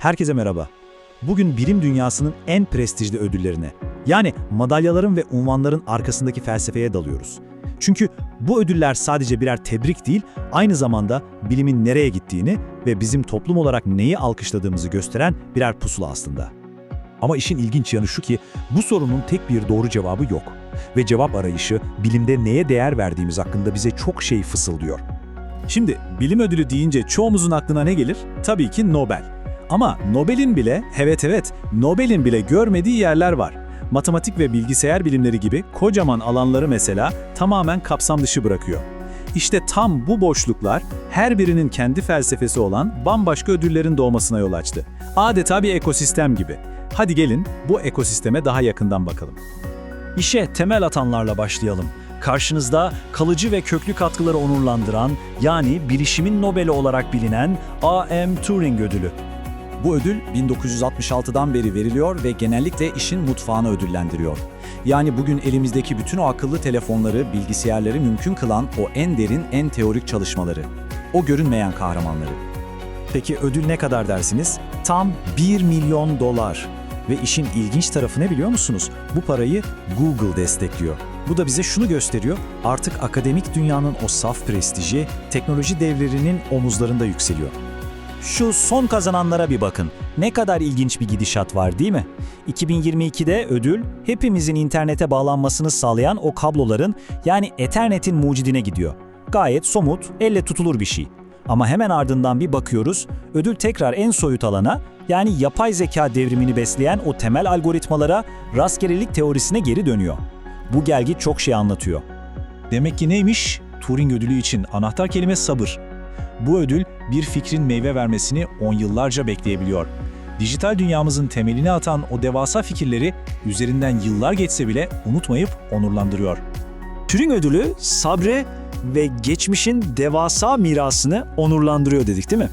Herkese merhaba. Bugün bilim dünyasının en prestijli ödüllerine, yani madalyaların ve unvanların arkasındaki felsefeye dalıyoruz. Çünkü bu ödüller sadece birer tebrik değil, aynı zamanda bilimin nereye gittiğini ve bizim toplum olarak neyi alkışladığımızı gösteren birer pusula aslında. Ama işin ilginç yanı şu ki bu sorunun tek bir doğru cevabı yok. Ve cevap arayışı bilimde neye değer verdiğimiz hakkında bize çok şey fısıldıyor. Şimdi bilim ödülü deyince çoğumuzun aklına ne gelir? Tabii ki Nobel. Ama Nobel'in bile, evet evet, Nobel'in bile görmediği yerler var. Matematik ve bilgisayar bilimleri gibi kocaman alanları mesela tamamen kapsam dışı bırakıyor. İşte tam bu boşluklar her birinin kendi felsefesi olan bambaşka ödüllerin doğmasına yol açtı. Adeta bir ekosistem gibi. Hadi gelin bu ekosisteme daha yakından bakalım. İşe temel atanlarla başlayalım. Karşınızda kalıcı ve köklü katkıları onurlandıran, yani bilişimin Nobel'i olarak bilinen A.M. Turing ödülü. Bu ödül 1966'dan beri veriliyor ve genellikle işin mutfağını ödüllendiriyor. Yani bugün elimizdeki bütün o akıllı telefonları, bilgisayarları mümkün kılan o en derin, en teorik çalışmaları. O görünmeyen kahramanları. Peki ödül ne kadar dersiniz? Tam 1 milyon dolar. Ve işin ilginç tarafı ne biliyor musunuz? Bu parayı Google destekliyor. Bu da bize şunu gösteriyor, artık akademik dünyanın o saf prestiji, teknoloji devlerinin omuzlarında yükseliyor. Şu son kazananlara bir bakın. Ne kadar ilginç bir gidişat var değil mi? 2022'de ödül, hepimizin internete bağlanmasını sağlayan o kabloların yani Ethernet'in mucidine gidiyor. Gayet somut, elle tutulur bir şey. Ama hemen ardından bir bakıyoruz, ödül tekrar en soyut alana, yani yapay zeka devrimini besleyen o temel algoritmalara, rastgelelik teorisine geri dönüyor. Bu gelgi çok şey anlatıyor. Demek ki neymiş? Turing ödülü için anahtar kelime sabır. Bu ödül bir fikrin meyve vermesini on yıllarca bekleyebiliyor. Dijital dünyamızın temelini atan o devasa fikirleri üzerinden yıllar geçse bile unutmayıp onurlandırıyor. Turing ödülü sabre ve geçmişin devasa mirasını onurlandırıyor dedik değil mi?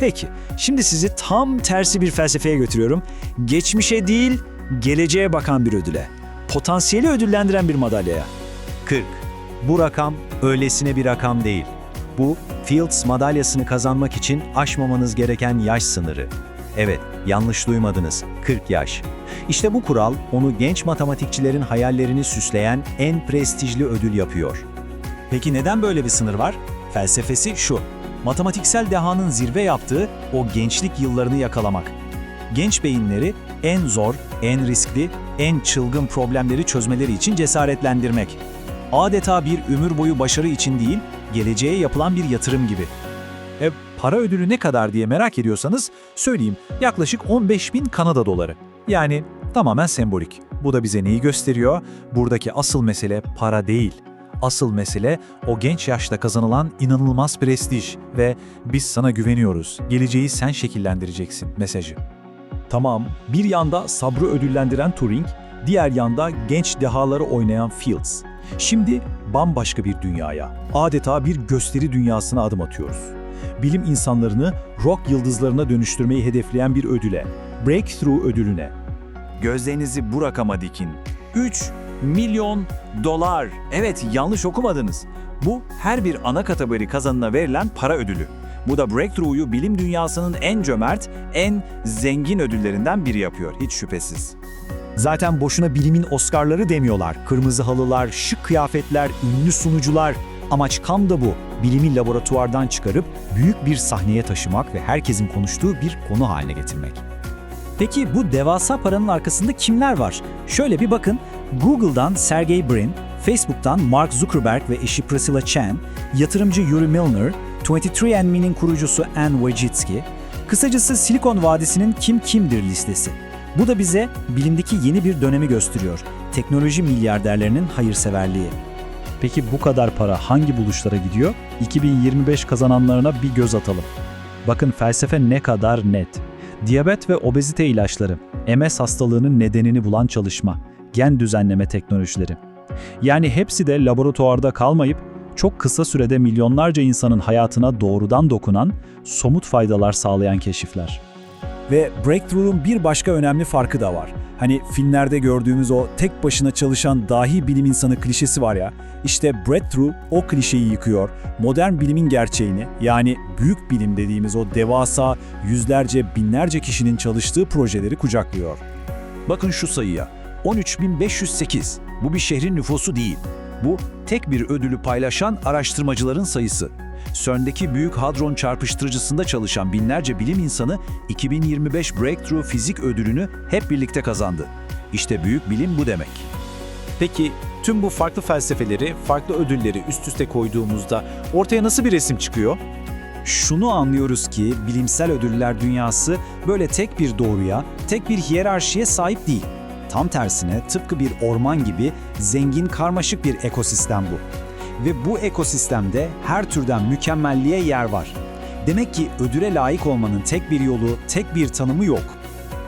Peki, şimdi sizi tam tersi bir felsefeye götürüyorum. Geçmişe değil, geleceğe bakan bir ödüle. Potansiyeli ödüllendiren bir madalyaya. 40. Bu rakam öylesine bir rakam değil. Bu, Fields madalyasını kazanmak için aşmamanız gereken yaş sınırı. Evet, yanlış duymadınız. 40 yaş. İşte bu kural onu genç matematikçilerin hayallerini süsleyen en prestijli ödül yapıyor. Peki neden böyle bir sınır var? Felsefesi şu. Matematiksel dehanın zirve yaptığı o gençlik yıllarını yakalamak. Genç beyinleri en zor, en riskli, en çılgın problemleri çözmeleri için cesaretlendirmek. Adeta bir ömür boyu başarı için değil, geleceğe yapılan bir yatırım gibi. E, para ödülü ne kadar diye merak ediyorsanız söyleyeyim yaklaşık 15 bin Kanada doları. Yani tamamen sembolik. Bu da bize neyi gösteriyor? Buradaki asıl mesele para değil. Asıl mesele o genç yaşta kazanılan inanılmaz prestij ve biz sana güveniyoruz, geleceği sen şekillendireceksin mesajı. Tamam, bir yanda sabrı ödüllendiren Turing, diğer yanda genç dehaları oynayan Fields. Şimdi bambaşka bir dünyaya, adeta bir gösteri dünyasına adım atıyoruz. Bilim insanlarını rock yıldızlarına dönüştürmeyi hedefleyen bir ödüle, Breakthrough ödülüne. Gözlerinizi bu rakama dikin. 3 milyon dolar. Evet, yanlış okumadınız. Bu her bir ana kategori kazanına verilen para ödülü. Bu da Breakthrough'u bilim dünyasının en cömert, en zengin ödüllerinden biri yapıyor, hiç şüphesiz. Zaten boşuna bilimin Oscar'ları demiyorlar. Kırmızı halılar, şık kıyafetler, ünlü sunucular. Amaç tam da bu. Bilimi laboratuvardan çıkarıp büyük bir sahneye taşımak ve herkesin konuştuğu bir konu haline getirmek. Peki bu devasa paranın arkasında kimler var? Şöyle bir bakın, Google'dan Sergey Brin, Facebook'tan Mark Zuckerberg ve eşi Priscilla Chan, yatırımcı Yuri Milner, 23andMe'nin kurucusu Anne Wojcicki, kısacası Silikon Vadisi'nin kim kimdir listesi. Bu da bize bilimdeki yeni bir dönemi gösteriyor. Teknoloji milyarderlerinin hayırseverliği. Peki bu kadar para hangi buluşlara gidiyor? 2025 kazananlarına bir göz atalım. Bakın felsefe ne kadar net. Diyabet ve obezite ilaçları, MS hastalığının nedenini bulan çalışma, gen düzenleme teknolojileri. Yani hepsi de laboratuvarda kalmayıp çok kısa sürede milyonlarca insanın hayatına doğrudan dokunan, somut faydalar sağlayan keşifler. Ve Breakthrough'un bir başka önemli farkı da var. Hani filmlerde gördüğümüz o tek başına çalışan dahi bilim insanı klişesi var ya. İşte Breakthrough o klişeyi yıkıyor. Modern bilimin gerçeğini yani büyük bilim dediğimiz o devasa yüzlerce binlerce kişinin çalıştığı projeleri kucaklıyor. Bakın şu sayıya. 13.508. Bu bir şehrin nüfusu değil. Bu tek bir ödülü paylaşan araştırmacıların sayısı. CERN'deki Büyük Hadron Çarpıştırıcısında çalışan binlerce bilim insanı 2025 Breakthrough Fizik Ödülünü hep birlikte kazandı. İşte büyük bilim bu demek. Peki tüm bu farklı felsefeleri, farklı ödülleri üst üste koyduğumuzda ortaya nasıl bir resim çıkıyor? Şunu anlıyoruz ki bilimsel ödüller dünyası böyle tek bir doğruya, tek bir hiyerarşiye sahip değil. Tam tersine tıpkı bir orman gibi zengin karmaşık bir ekosistem bu. Ve bu ekosistemde her türden mükemmelliğe yer var. Demek ki ödüle layık olmanın tek bir yolu, tek bir tanımı yok.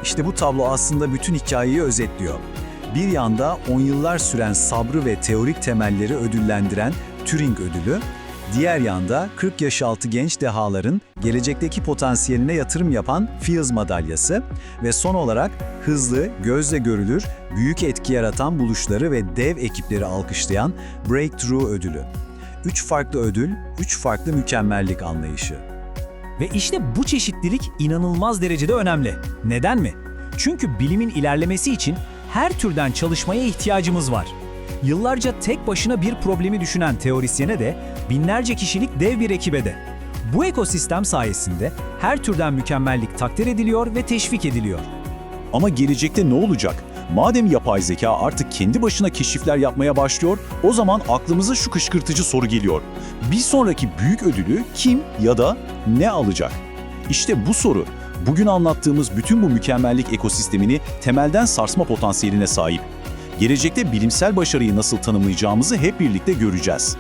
İşte bu tablo aslında bütün hikayeyi özetliyor. Bir yanda on yıllar süren sabrı ve teorik temelleri ödüllendiren Turing ödülü, diğer yanda 40 yaş altı genç dehaların gelecekteki potansiyeline yatırım yapan Fields madalyası ve son olarak hızlı, gözle görülür, büyük etki yaratan buluşları ve dev ekipleri alkışlayan Breakthrough ödülü. Üç farklı ödül, üç farklı mükemmellik anlayışı. Ve işte bu çeşitlilik inanılmaz derecede önemli. Neden mi? Çünkü bilimin ilerlemesi için her türden çalışmaya ihtiyacımız var. Yıllarca tek başına bir problemi düşünen teorisyene de, binlerce kişilik dev bir ekibe de. Bu ekosistem sayesinde her türden mükemmellik takdir ediliyor ve teşvik ediliyor. Ama gelecekte ne olacak? Madem yapay zeka artık kendi başına keşifler yapmaya başlıyor, o zaman aklımıza şu kışkırtıcı soru geliyor. Bir sonraki büyük ödülü kim ya da ne alacak? İşte bu soru, bugün anlattığımız bütün bu mükemmellik ekosistemini temelden sarsma potansiyeline sahip. Gelecekte bilimsel başarıyı nasıl tanımlayacağımızı hep birlikte göreceğiz.